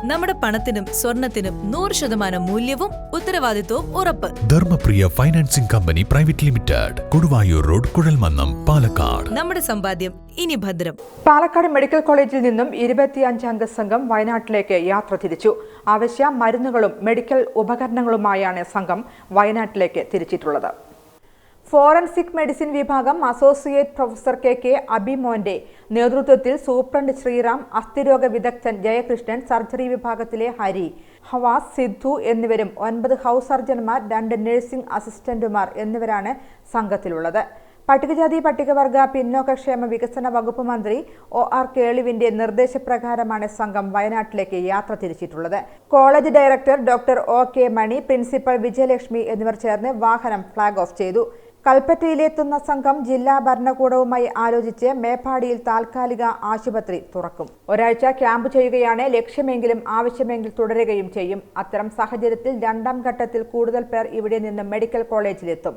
നമ്മുടെ പണത്തിനും സ്വർണത്തിനും നൂറ് ശതമാനം മൂല്യവും ഉത്തരവാദിത്വവും ഉറപ്പ്. Dharmapriya financing company private limited Koduvayur road Kuzhalmannam Palakkad. നമ്മുടെ സമ്പാദ്യം ഇനി ഭദ്രം. പാലക്കാട് മെഡിക്കൽ കോളേജിൽ നിന്നും ഇരുപത്തിയഞ്ചംഗ സംഘം വയനാട്ടിലേക്ക് യാത്ര തിരിച്ചു. അവശ്യ മരുന്നുകളും മെഡിക്കൽ ഉപകരണങ്ങളുമായാണ് സംഘം വയനാട്ടിലേക്ക് തിരിച്ചിട്ടുള്ളത്. ഫോറൻസിക് മെഡിസിൻ വിഭാഗം അസോസിയേറ്റ് പ്രൊഫസർ കെ കെ അബിമോന്റെ നേതൃത്വത്തിൽ സൂപ്രണ്ട് ശ്രീറാം അസ്ഥിരോഗ വിദഗ്ധൻ ജയകൃഷ്ണൻ സർജറി വിഭാഗത്തിലെ ഹരി ഹവാസ് സിദ്ധു എന്നിവരും ഒൻപത് ഹൗസ് സർജന്മാർ രണ്ട് നഴ്സിംഗ് അസിസ്റ്റന്റുമാർ എന്നിവരാണ് സംഘത്തിലുള്ളത്. പട്ടികജാതി പട്ടികവർഗ പിന്നോക്കക്ഷേമ വികസന വകുപ്പ് മന്ത്രി ഒ ആർ കേളുവിന്റെ നിർദ്ദേശപ്രകാരമാണ് സംഘം വയനാട്ടിലേക്ക് യാത്ര തിരിച്ചിട്ടുള്ളത്. College director doctor O K Mani principal Vijayalakshmi എന്നിവർ ചേർന്ന് വാഹനം ഫ്ളാഗ് ഓഫ് ചെയ്തു. കൽപ്പറ്റയിലെത്തുന്ന സംഘം ജില്ലാ ഭരണകൂടവുമായി ആലോചിച്ച് മേപ്പാടിയിൽ താൽക്കാലിക ആശുപത്രി തുറക്കും. ഒരാഴ്ച ക്യാമ്പ് ചെയ്യുകയാണ് ലക്ഷ്യമെങ്കിലും ആവശ്യമെങ്കിൽ തുടരുകയും ചെയ്യും. അത്തരം സാഹചര്യത്തിൽ രണ്ടാം ഘട്ടത്തിൽ കൂടുതൽ പേർ ഇവിടെ നിന്ന് മെഡിക്കൽ കോളേജിലെത്തും.